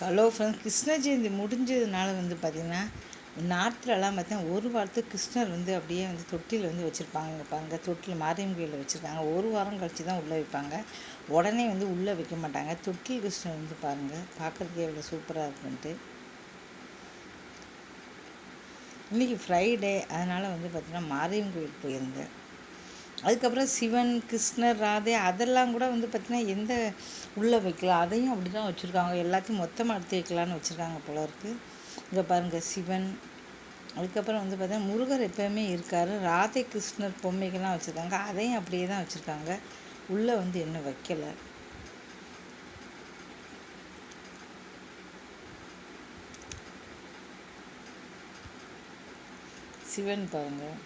Hello friends Krishna Jayanthi முடிஞ்சதுனால வந்து பார்த்திங்கன்னா நார்த்துலலாம் பார்த்தீங்கன்னா ஒரு வாரத்துக்கு கிருஷ்ணர் வந்து அப்படியே வந்து தொட்டியில் வந்து வச்சுருப்பாங்க. பாருங்க தொட்டில் மாரியம் கோயிலில் வச்சுருக்காங்க. ஒரு வாரம் கழித்து தான் உள்ளே வைப்பாங்க. உடனே வந்து உள்ளே வைக்க மாட்டாங்க. தொட்டில் கிருஷ்ணர் வந்து பாருங்கள் பார்க்குறதுக்கே எவ்வளோ சூப்பராக இருக்குன்ட்டு. இன்றைக்கி ஃப்ரைடே அதனால் வந்து பார்த்திங்கன்னா மாரியம் கோயில் போயிருந்தேன். அதுக்கப்புறம் சிவன் கிருஷ்ணர் ராதே அதெல்லாம் கூட வந்து பார்த்திங்கன்னா எந்த உள்ளே வைக்கலாம் அதையும் அப்படி தான் வச்சுருக்காங்க. எல்லாத்தையும் மொத்தமாக எடுத்து வைக்கலான்னு வச்சுருக்காங்க போல இருக்குது இங்கே பாருங்கள் சிவன். அதுக்கப்புறம் வந்து பார்த்தீங்கன்னா முருகர் எப்போயுமே இருக்கார். ராதே கிருஷ்ணர் பொம்மைகள்லாம் வச்சுருக்காங்க. அதையும் அப்படியே தான் வச்சுருக்காங்க. உள்ளே வந்து என்ன வைக்கலை. சிவன் பாருங்கள்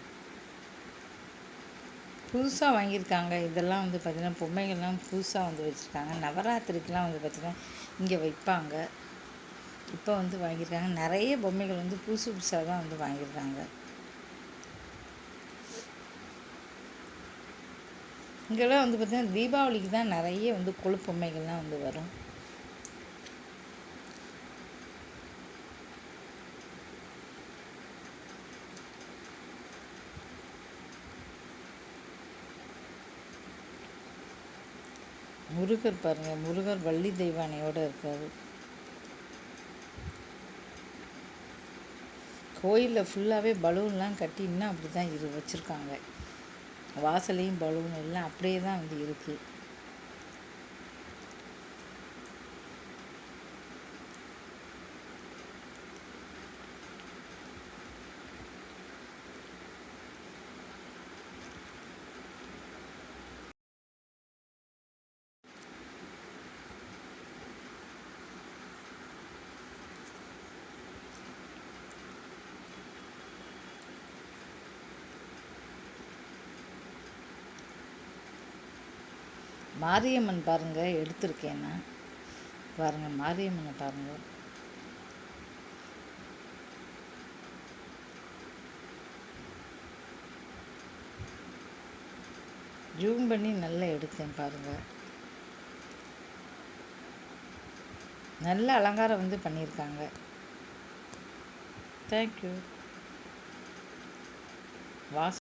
புதுசாக வாங்கியிருக்காங்க. இதெல்லாம் வந்து பார்த்திங்கன்னா பொம்மைகள்லாம் புதுசாக வந்து வச்சுருக்காங்க. நவராத்திரிக்கெலாம் வந்து பார்த்திங்கன்னா இங்கே வைப்பாங்க. இப்போ வந்து வாங்கியிருக்காங்க. நிறைய பொம்மைகள் வந்து புதுசு புதுசாக தான் வந்து வாங்கியிருக்காங்க. இங்கெல்லாம் வந்து பார்த்திங்கன்னா தீபாவளிக்கு தான் நிறைய வந்து கொழு பொம்மைகள்லாம் வந்து வரும். முருகர் பாருங்கள் முருகர் வள்ளி தெய்வானையோடு இருக்கார். கோயிலில் ஃபுல்லாகவே பலூன்லாம் கட்டி இன்னும் அப்படி தான் இரு வச்சுருக்காங்க. வாசலையும் பலூன் எல்லாம் அப்படியே தான் வந்து இருக்குது மாரியம்மன் பாருங்கள் எடுத்திருக்கேன் நான். பாருங்கள் மாரியம்மனை பாருங்கள் ஜூம் பண்ணி நல்லா எடுத்தேன் பாருங்கள் நல்ல அலங்காரம் வந்து பண்ணியிருக்காங்க. Thank you was